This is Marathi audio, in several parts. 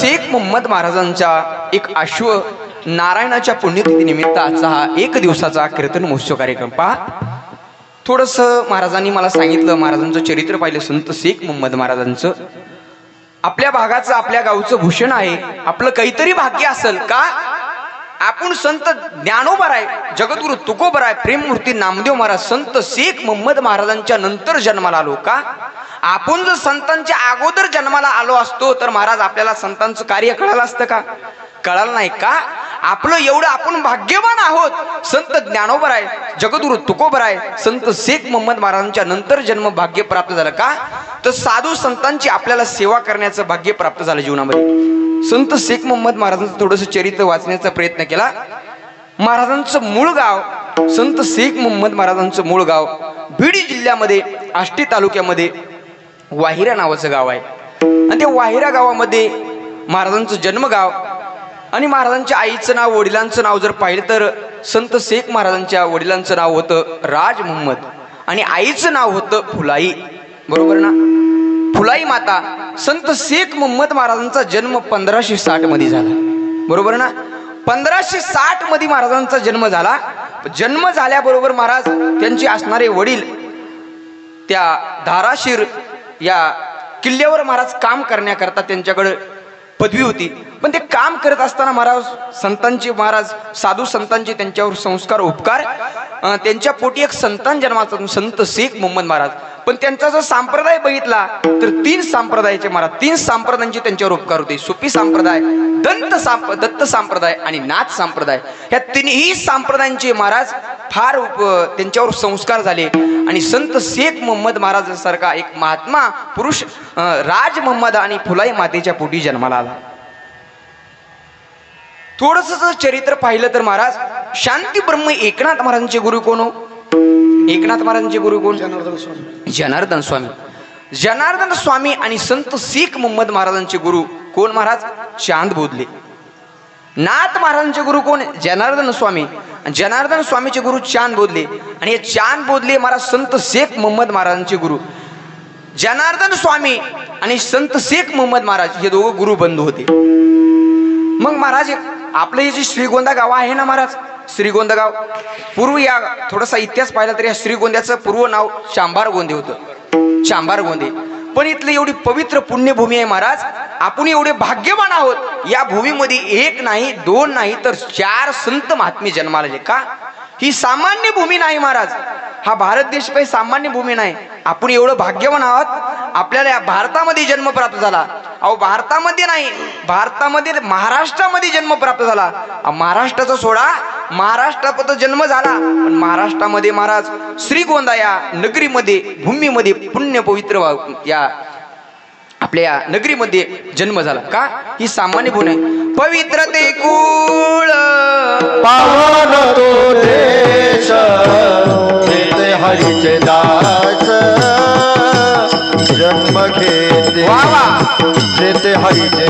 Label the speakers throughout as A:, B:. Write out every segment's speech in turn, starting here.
A: शेख मोहम्मद महाराजांच्या एक अश्व नारायणाच्या पुण्यतिथी निमित्ताचा हा एक दिवसाचा कीर्तन महोत्सव कार्यक्रम पहा. थोडस महाराजांनी मला सांगितलं महाराजांचं चरित्र पाहिलं संत शेख मोहम्मद महाराजांचं. आपल्या भागाचं आपल्या गावचं भूषण आहे आपलं काहीतरी भाग्य असेल का? आपण संत ज्ञानोबर आहे जगद्गुरु तुकोबर आहे प्रेममूर्ती नामदेव महाराज संत शेख मोहम्मद महाराजांच्या नंतर जन्माला आलो का? आपण जर संतांच्या अगोदर जन्माला आलो असतो तर महाराज आपल्याला संतांचं कार्य कळालं असतं का? कळालं नाही का? आपलं एवढं आपण भाग्यवान आहोत. संत ज्ञानोबर आहे जगदुरु तुकोबर आहे संत शेख मोहम्मद महाराजांच्या नंतर जन्म भाग्य प्राप्त झालं का? तर साधू संतांची आपल्याला सेवा करण्याचं भाग्य प्राप्त झालं जीवनामध्ये. संत शेख मोहम्मद महाराजांचं थोडंसं चरित्र वाचण्याचा प्रयत्न केला. महाराजांचं मूळ गाव संत शेख मोहम्मद महाराजांचं मूळ गाव बीड जिल्ह्यामध्ये आष्टी तालुक्यामध्ये वाहिरा नावाचं गाव आहे. आणि त्या वाहिरा गावामध्ये महाराजांचं जन्मगाव आणि महाराजांच्या आईचं नाव वडिलांचं नाव जर पाहिलं तर संत शेख महाराजांच्या वडिलांचं नाव होतं राज मोहम्मद. आणि आईचं नाव होतं फुलाई. बरोबर ना? फुलाई माता संत शेख मोहम्मद महाराजांचा जन्म पंधराशे साठमध्ये झाला. बरोबर ना? पंधराशे साठमध्ये महाराजांचा जन्म झाला. जन्म झाल्याबरोबर महाराज त्यांचे असणारे वडील त्या धाराशीर या किल्ल्यावर महाराज काम करण्याकरता त्यांच्याकडे पदवी होती. पण ते काम करत असताना महाराज संतांचे महाराज साधू संतांचे त्यांच्यावर संस्कार उपकार. त्यांच्या पोटी एक संतान जन्माचा संत शेख मोहम्मद महाराज. पण त्यांचा जर संप्रदाय बघितला तर तीन संप्रदायाचे महाराज तीन संप्रदायांचे त्यांच्यावर उपकार होते. सुपी संप्रदाय दंत सांप दत्त संप्रदाय आणि नाथ संप्रदाय. ह्या तिन्ही संप्रदायांचे महाराज फार उप त्यांच्यावर संस्कार झाले. आणि संत शेख मोहम्मद महाराजांसारखा एक महात्मा पुरुष राज मोहम्मद आणि फुलाई मातेच्या पोटी जन्माला आला. थोडस चरित्र पाहिलं तर महाराज शांती ब्रह्म एकनाथ महाराजांचे गुरु कोण हो? एकनाथ महाराजांचे गुरु कोण
B: जनार्दन स्वामी.
A: जनार्दन स्वामी. जनार्दन स्वामी आणि संत शीख मोहम्मद महाराजांचे गुरु कोण महाराज? चांद बोधले. नाथ महाराजांचे गुरु कोण? जनार्दन स्वामी. आणि जनार्दन स्वामीचे गुरु चांद बोधले. आणि हे चांद बोधले महाराज संत शेख मोहम्मद महाराजांचे गुरु. जनार्दन स्वामी आणि संत शेख मोहम्मद महाराज हे दोघं गुरु बंधू होते. मग महाराज आपलं हे जे श्रीगोंदा गाव आहे ना महाराज श्रीगोंदगाव. पूर्व या थोडासा इतिहास पाहिला तर या श्रीगोंद्याचं पूर्व नाव चांभार गोंदे होतं. चांभार गोंदे. पण इथली एवढी पवित्र पुण्यभूमी आहे महाराज आपण एवढे भाग्यवान आहोत. या भूमीमध्ये एक नाही दोन नाही तर चार संत महात्मे जन्माला का? ही सामान्य भूमी नाही महाराज. हा भारत देश काही सामान्य भूमी नाही. आपण एवढं भाग्यवान आहोत. आपल्याला या भारतामध्ये जन्म प्राप्त झाला. अहो भारतामध्ये नाही. भारतामध्ये महाराष्ट्रामध्ये जन्म प्राप्त झाला. महाराष्ट्राचा सोडा महाराष्ट्रात तर जन्म झाला. पण महाराष्ट्रामध्ये महाराज श्रीगोंदा या नगरीमध्ये भूमीमध्ये पुण्य पवित्र वा- या आपल्या या नगरीमध्ये जन्म झाला. का? ही सामान्य गुण आहे. पवित्र ते कुळ.
C: पावन तो देश हरीचे दास जन्म
A: घे
C: तेथे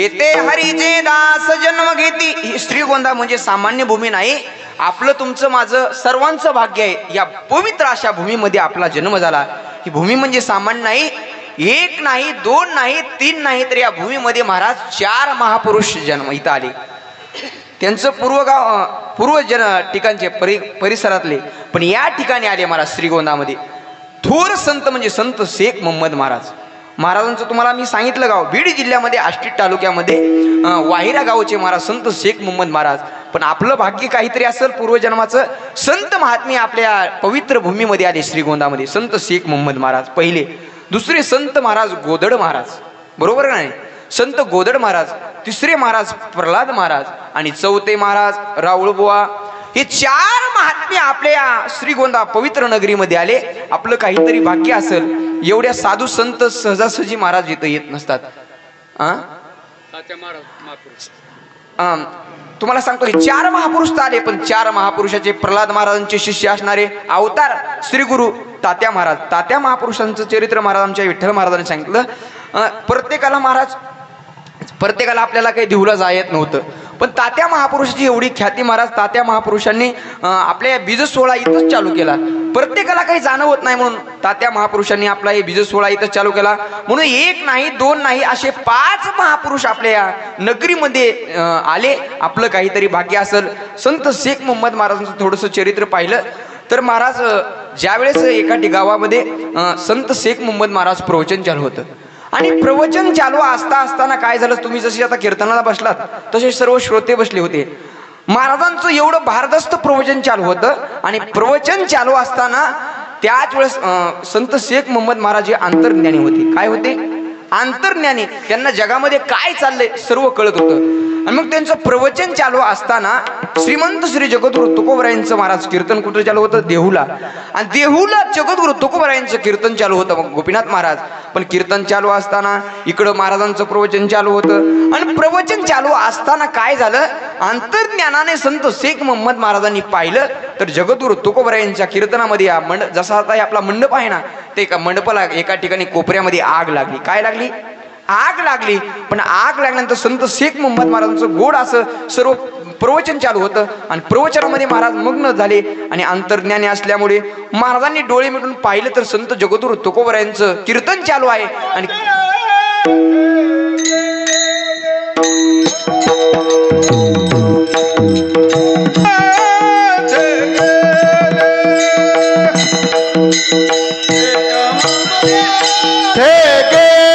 A: जेथे हरीचे दास जन्म घेती. ही श्रीगोंदा म्हणजे सामान्य भूमी नाही. आपलं तुमचं माझं सर्वांचं भाग्य आहे. या पवित्र अशा भूमीमध्ये आपला जन्म झाला. ही भूमी म्हणजे सामान्य नाही. एक नाही दोन नाही तीन नाही तर या भूमीमध्ये महाराज चार महापुरुष जन्म इथं आले. त्यांचं पूर्वगाव गाव पूर्व जन ठिकाणचे परि परिसरातले. पण या ठिकाणी आले महाराज श्रीगोंदामध्ये थोर संत म्हणजे संत शेख मोहम्मद महाराज. महाराजांचं तुम्हाला मी सांगितलं गाव. बीड जिल्ह्यामध्ये आष्टी तालुक्यामध्ये वाहिरा गावचे महाराज संत शेख मोहम्मद महाराज. पण आपलं भाग्य काहीतरी असेल पूर्वजन्माचं. संत महात्मे आपल्या पवित्र भूमीमध्ये आले श्रीगोंदामध्ये. संत शेख मोहम्मद महाराज पहिले. दुसरे संत महाराज गोदड महाराज. बरोबर का नाही? संत गोदड महाराज तिसरे महाराज प्रल्हाद महाराज आणि चौथे महाराज राऊळबुवा हे चार महात्मे आपल्या श्रीगोंदा पवित्र नगरीमध्ये आले. आपलं काहीतरी भाग्य असेल. एवढ्या साधू संत सहजासहजी महाराज इथं येत नसतात. तुम्हाला सांगतो हे चार महापुरुष तर आले पण चार महापुरुषाचे प्रल्हाद महाराजांचे शिष्य असणारे अवतार श्री गुरु तात्या महाराज. तात्या महापुरुषांचं चरित्र महाराज आमच्या विठ्ठल महाराजांनी सांगितलं. प्रत्येकाला महाराज प्रत्येकाला आपल्याला काही देऊला जायत नव्हतं. पण तात्या महापुरुषाची एवढी ख्याती महाराज तात्या महापुरुषांनी आपल्या आपल्या बीज सोहळा इथंच चालू केला. प्रत्येकाला काही जाणवत नाही म्हणून तात्या महापुरुषांनी आपला हे बीज सोहळा इथंच चालू केला. म्हणून एक नाही दोन नाही असे पाच महापुरुष आपल्या या नगरीमध्ये आले. आपलं काहीतरी भाग्य असेल. संत शेख मोहम्मद महाराजांचं थोडंसं चरित्र पाहिलं. तर महाराज ज्यावेळेस एका गावामध्ये संत शेख मोहम्मद महाराज प्रवचन चालू होतं. आणि प्रवचन चालू असता असताना काय झालं? तुम्ही जसे आता कीर्तनाला बसलात तसे सर्व श्रोते बसले होते. महाराजांचं एवढं भारदस्त प्रवचन चालू होतं आणि प्रवचन चालू असताना त्याच वेळेस संत शेख मोहम्मद महाराज हे अंतर्ज्ञानी होते. काय होते? अंतर्ज्ञानी त्यांना जगामध्ये काय चाललंय सर्व कळत होतं. आणि मग त्यांचं प्रवचन चालू असताना श्रीमंत श्री जगद्गुरु तुकोबरायांचं महाराज कीर्तन कुठं चालू होतं? देहूला. आणि देहूला जगद्गुरु तुकोबरायांचं कीर्तन चालू होतं. मग गोपीनाथ महाराज. पण कीर्तन चालू असताना इकडं महाराजांचं प्रवचन चालू होतं. आणि प्रवचन चालू असताना काय झालं? अंतर्ज्ञानाने संत शेख मोहम्मद महाराजांनी पाहिलं तर जगद्गुरु तुकोबरायांच्या कीर्तनामध्ये या मंड जसा आता आपला मंडप आहे ना ते एका मंडपाला एका ठिकाणी कोपऱ्यामध्ये आग लागली. काय लागली? आग लागली. पण आग लागल्यानंतर संत शेख मोहम्मद महाराजांचं गोड असं सर्व प्रवचन चालू होतं आणि प्रवचनामध्ये महाराज मग्न झाले आणि अंतर्ज्ञानी असल्यामुळे महाराजांनी डोळे मिटून पाहिलं तर संत जगद्गुरु तुकोबरायांचं कीर्तन चालू आहे आणि
C: ते गेले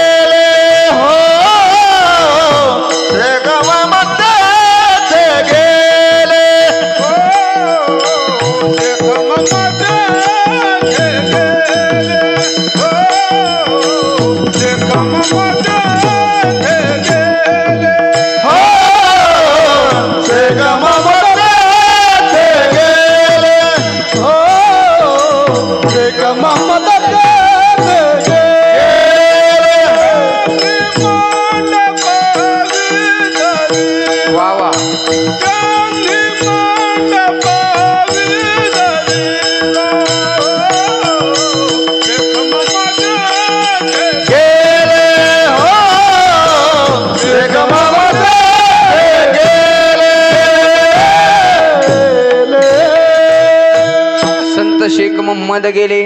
A: मोहम्मद गेले.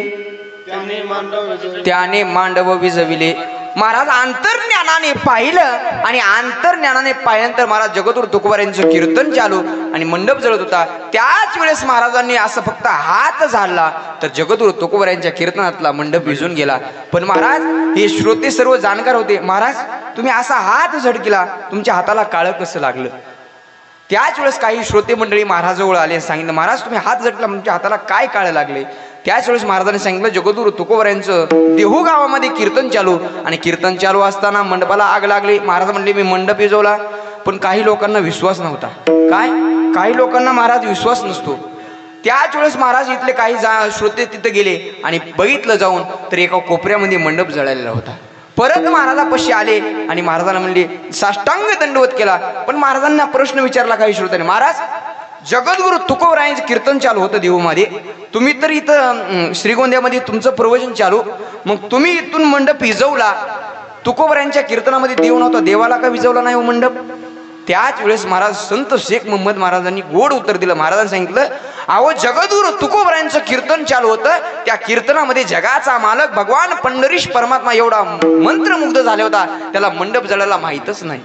A: त्याने मांडव विजविले. महाराज अंतर्ज्ञानाने पाहिलं आणि अंतर्ज्ञानाने पाहिल्यानंतर महाराज जगदूर तुकोबार कीर्तन चालू आणि मंडप जळत होता. त्याच वेळेस महाराजांनी असं फक्त हात झाडला तर जगदूर तुकोबार यांच्या कीर्तनातला मंडप विजून गेला. पण महाराज हे श्रोते सर्व जाणकार होते. महाराज तुम्ही असा हात झडकिला. तुमच्या हाताला काळं कसं लागलं? त्याच वेळेस काही श्रोते मंडळी महाराजाजवळ आले आणि सांगितलं महाराज तुम्ही हात झटला म्हणजे हाताला काय काळ लागले? त्याच वेळेस महाराजांनी सांगितलं जगदुरु तुकोबर यांचं देहू गावामध्ये कीर्तन चालू. आणि कीर्तन चालू असताना मंडपाला आग लागली. महाराज म्हणले मी मंडप विजवला पण काही लोकांना विश्वास नव्हता. काय? काही लोकांना महाराज विश्वास नसतो. त्याच वेळेस महाराज इथले काही जा श्रोते तिथं गेले आणि बघितलं जाऊन तर एका कोपऱ्यामध्ये मंडप जळालेला होता. परत महाराजापाशी आले आणि महाराजांना म्हणले साष्टांग दंडवत केला. पण महाराजांना प्रश्न विचारला काही श्रोत्याने महाराज जगद्गुरु तुकोबरायांचं कीर्तन चालू होतं देऊमध्ये. तुम्ही तर इथं श्रीगोंद्यामध्ये तुमचं प्रवचन चालू. मग तुम्ही इथून मंडप विजवला. तुकोबरायांच्या कीर्तनामध्ये देव नव्हता देवाला का विजवला नाही हो मंडप? त्याच वेळेस महाराज संत शेख मोहम्मद महाराजांनी गोड उत्तर दिलं. महाराजांनी सांगितलं अहो जगदूर तुकोबरायांचं कीर्तन चालू होतं. त्या कीर्तनामध्ये जगाचा मालक भगवान पंढरीश परमात्मा एवढा मंत्रमुग्ध झाला होता. त्याला मंडप जळायला माहीतच नाही.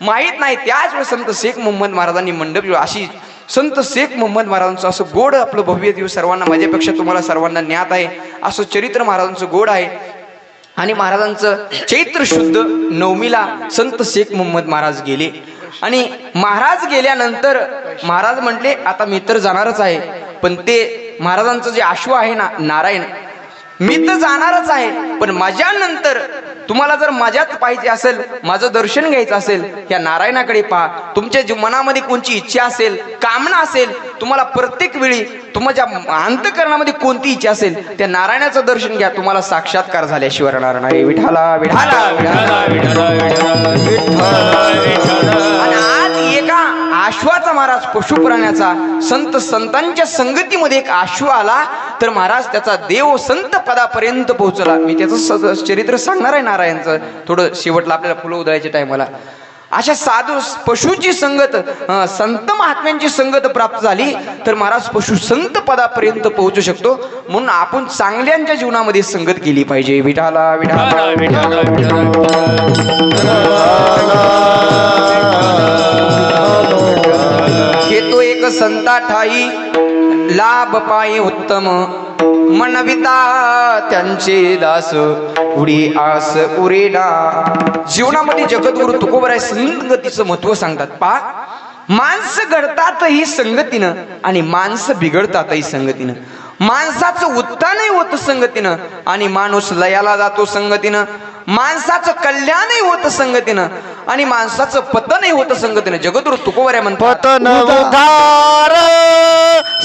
A: माहीत नाही त्याच वेळेस संत शेख मोहम्मद महाराजांनी मंडप अशी संत शेख मोहम्मद महाराजांचं असं गोड आपलं भव्य दिवस सर्वांना माझ्यापेक्षा तुम्हाला सर्वांना ज्ञात आहे. असं चरित्र महाराजांचं गोड आहे. आणि महाराजांचं चैत्र शुद्ध नवमीला संत शेख मोहम्मद महाराज गेले. आणि महाराज गेल्यानंतर महाराज म्हटले आता मी तर जाणारच आहे. पण ते महाराजांचं जे आश्व आहे ना नारायण मी तर जाणारच आहे. पण माझ्यानंतर तुम्हाला जर माझ्यात पाहिजे असेल माझं दर्शन घ्यायचं असेल या नारायणाकडे पहा. तुमच्या जी मनामध्ये कोणची इच्छा असेल कामना असेल तुम्हाला प्रत्येक वेळी तुमच्या अंतकरणामध्ये कोणती इच्छा असेल त्या नारायणाचं दर्शन घ्या. तुम्हाला साक्षात्कार झाल्याशिवाय राहणार नाही. विठाला विठाला विठाला आज एका आश्वाचा महाराज पशुप्राण्याचा संत संतांच्या संगतीमध्ये एक आश्व आला. तर महाराज त्याचा देव संत पदापर्यंत पोहोचला. मी त्याचं चरित्र सांगणार आहे नारायणचं. थोडं शेवटला आपल्याला फुलं उधळायच्या टायमाला अशा साधू पशुची संगत संत महात्म्यांची संगत प्राप्त झाली तर महाराज पशु संत पदापर्यंत पोहोचू शकतो. म्हणून आपण चांगल्यांच्या जीवनामध्ये संगत केली पाहिजे. विठाला विठाला. घेतो एक संता ठाई लाभ पायी उत्तम. मनविता त्यांचे दास. उडी आस उरेडा. जीवनामध्ये जगद्गुरु तुकोबराय संगतीचं महत्त्व सांगतात. पा माणसं घडतातही संगतीनं आणि माणसं बिघडतातही संगतीनं. माणसाचं उत्थानही होतं संगतीनं आणि माणूस लयाला जातो संगतीनं. माणसाचं कल्याणही होतं संगतीनं आणि माणसाचं पतनही होतं संगतीनं. जगद्गुरु तुकोबऱ्या म्हणतात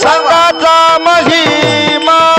C: संघाचा महिमा.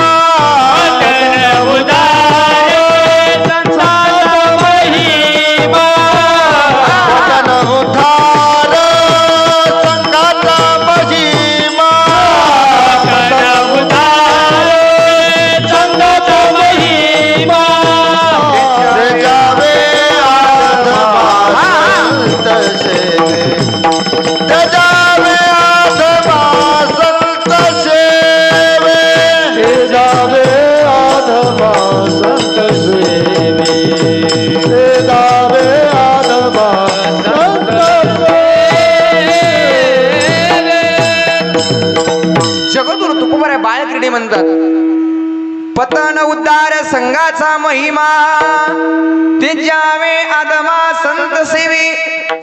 A: रंगाचा महिमा. ते जावे आदमा संत सेवी